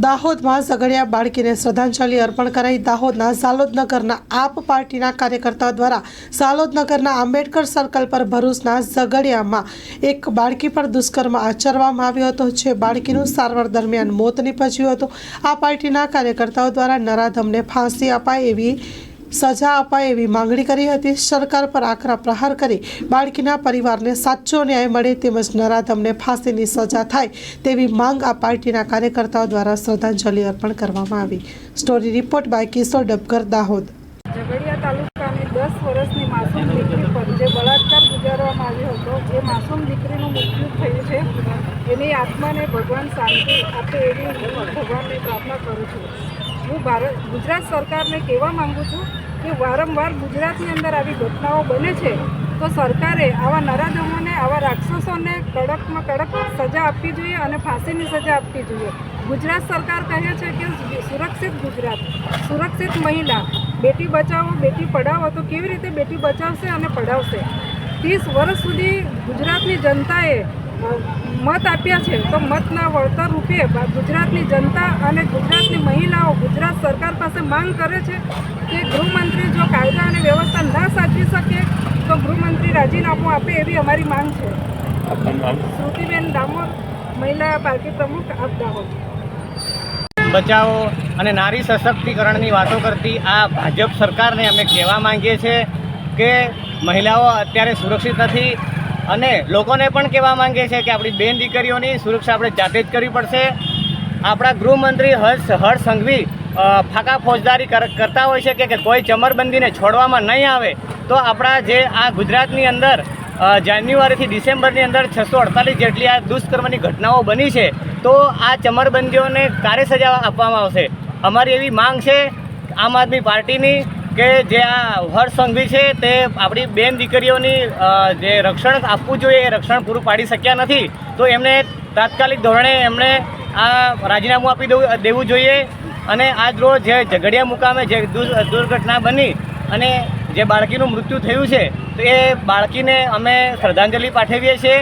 દાહોદમાં ઝઘડિયા બાળકીને શ્રદ્ધાંજલિ અર્પણ કરાઈ દાહોદના સાલોદનગરના આપ પાર્ટીના કાર્યકર્તાઓ દ્વારા સાલોદનગરના આંબેડકર સર્કલ પર ભરૂચના ઝઘડિયામાં એક બાળકી પર દુષ્કર્મ આચરવામાં આવ્યો હતો, જે બાળકીનું સારવાર દરમિયાન મોત નીપજ્યું હતું. આ પાર્ટીના કાર્યકર્તાઓ દ્વારા નરાધમને ફાંસી અપાય એવી સજા અપાય એવી માંગણી કરી હતી. સરકાર પર આકરા પ્રહાર કરી બાળકીના પરિવારને સાચો ન્યાય મળે તેમજ નરાધમને ફાંસીની સજા થાય તેવી માંગ આ પાર્ટીના કાર્યકર્તાઓ દ્વારા શ્રદ્ધાંજલિ અર્પણ કરવામાં આવી. Story report by Kishore Dabkar Dahod. Jhagadia તાલુકાની દસ વર્ષની માસૂમ દીકરી પર જે બળાત્કાર ગુજારવામાં આવ્યો હતો, એ માસૂમ દીકરીનું મૃત્યુ થયું છે. એની આત્માને ભગવાન શાંતિ આપે એવી હું ભગવાનને પ્રાર્થના કરું છું. હું ભારત, ગુજરાત સરકારને કહેવા માંગુ છું કે વારંવાર ગુજરાતની અંદર આવી ઘટનાઓ બને છે, તો સરકારે આવા નરાધમોને, આવા રાક્ષસોને કડકમાં કડક સજા આપવી જોઈએ અને ફાંસીની સજા આપવી જોઈએ. ગુજરાત સરકાર કહે છે કે સુરક્ષિત ગુજરાત, સુરક્ષિત મહિલા, બેટી બચાવો, બેટી પઢાવો, તો કેવી રીતે બેટી બચાવશે અને પઢાવશે? ત્રીસ વર્ષ સુધી ગુજરાતની જનતાએ મત આપ્યા છે. તો મતના વળતર રૂપે ગુજરાતની જનતા અને ગુજરાતની મહિલાઓ ગુજરાત સરકાર પાસે માંગ કરે છે કે ગૃહમંત્રી જો કાયદા અને વ્યવસ્થા ના સાચવી શકે તો ગૃહમંત્રી રાજીનામું આપે એવી અમારી માંગ છે. શ્રુતિબેન ડામોર મહિલા પાર્ટી પ્રમુખ આપ દાહોદ બચાવો અને નારી સશક્તિકરણની વાતો કરતી આ ભાજપ સરકારને અમે કહેવા માંગીએ છીએ કે મહિલાઓ અત્યારે સુરક્ષિત નથી અને લોકોને પણ કહેવા માંગે છે કે આપણી બેન દીકરીઓની સુરક્ષા આપણે જાતે જ કરવી પડશે. આપણા ગૃહમંત્રી હર્ષ હર્ષ સંઘવી ફાકા ફોજદારી કર- કરતા હોય છે કે કોઈ ચમરબંધીને છોડવામાં નહીં આવે, તો આપણા જે આ ગુજરાતની અંદર જાન્યુઆરીથી ડિસેમ્બરની અંદર છસો અડતાલીસ જેટલી આ દુષ્કર્મની ઘટનાઓ બની છે, તો આ ચમરબંધીઓને કાર્ય સજા આપવામાં આવશે. અમારી એવી માંગ છે, આમ આદમી પાર્ટીની કે જે આ હર્ષ સંઘવી છે, તે આપણી બેન દીકરીઓની જે રક્ષણ આપવું જોઈએ, એ રક્ષણ પૂરું પાડી શક્યા નથી, તો એમને તાત્કાલિક ધોરણે એમણે આ રાજીનામું આપી દેવું દેવું જોઈએ. અને આજ રોજ જે ઝઘડિયા મુકામે જે દુર્ઘટના બની અને જે બાળકીનું મૃત્યુ થયું છે, તો એ બાળકીને અમે શ્રદ્ધાંજલિ પાઠવીએ છીએ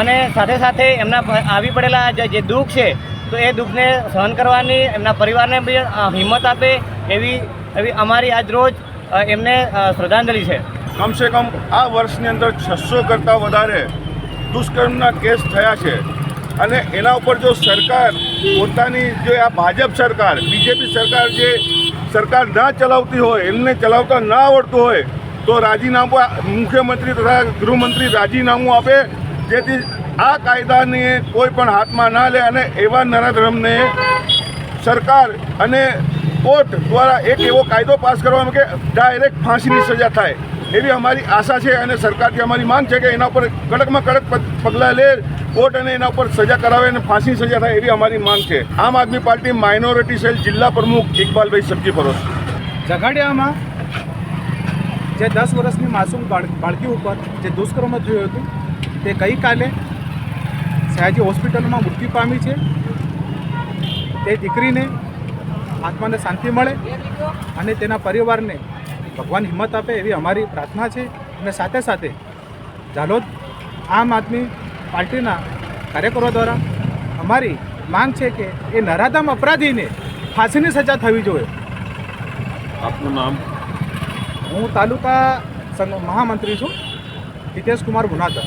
અને સાથે સાથે એમના આવી પડેલા જે દુઃખ છે, તો એ દુઃખને સહન કરવાની, એમના પરિવારને બી હિંમત આપે એવી એવી અમારી આજ રોજ એમને શ્રદ્ધાંજલિ છે. કમસે કમ આ વર્ષની અંદર છસો કરતાં વધારે દુષ્કર્મના કેસ થયા છે. અને એના ઉપર જો સરકાર પોતાની જે આ ભાજપ સરકાર, બીજેપી સરકાર જે સરકાર ના ચલાવતી હોય, એમને ચલાવતા ના આવડતું હોય, તો રાજીનામું મુખ્યમંત્રી તથા ગૃહમંત્રી રાજીનામું આપે, જેથી આ કાયદાને કોઈ પણ હાથમાં ના લે અને એવા નરાધર્મને સરકાર અને કોર્ટ દ્વારા એક એવો કાયદો પાસ કરવામાં કે ડાયરેક્ટ ફાંસીની સજા થાય, એવી અમારી આશા છે અને સરકારથી અમારી માંગ છે કે એના ઉપર કડકમાં કડક પગલાં લે, કોર્ટ અને એના ઉપર સજા કરાવે અને ફાંસીની સજા થાય એવી અમારી માંગ છે. આમ આદમી પાર્ટી માઇનોરિટી સેલ જિલ્લા પ્રમુખ ઇકબાલભાઈ સબ્જી પરોસ ઝઘડિયામાં જે દસ વર્ષની માસૂમ બાળ બાળકી ઉપર જે દુષ્કર્મ થયું હતું, તે ગઈકાલે સયાજી હોસ્પિટલમાં મૃત્યુ પામી છે. તે દીકરીને આત્માને શાંતિ મળે અને તેના પરિવારને ભગવાન હિંમત આપે એવી અમારી પ્રાર્થના છે. અને સાથે સાથે ઝાલોદ આમ આદમી પાર્ટીના કાર્યકરો દ્વારા અમારી માંગ છે કે એ નરાધમ અપરાધીને ફાંસીની સજા થવી જોઈએ. આપનું નામ? હું તાલુકા સંઘ મહામંત્રી છું. હિતેશ કુમાર ગુનાગર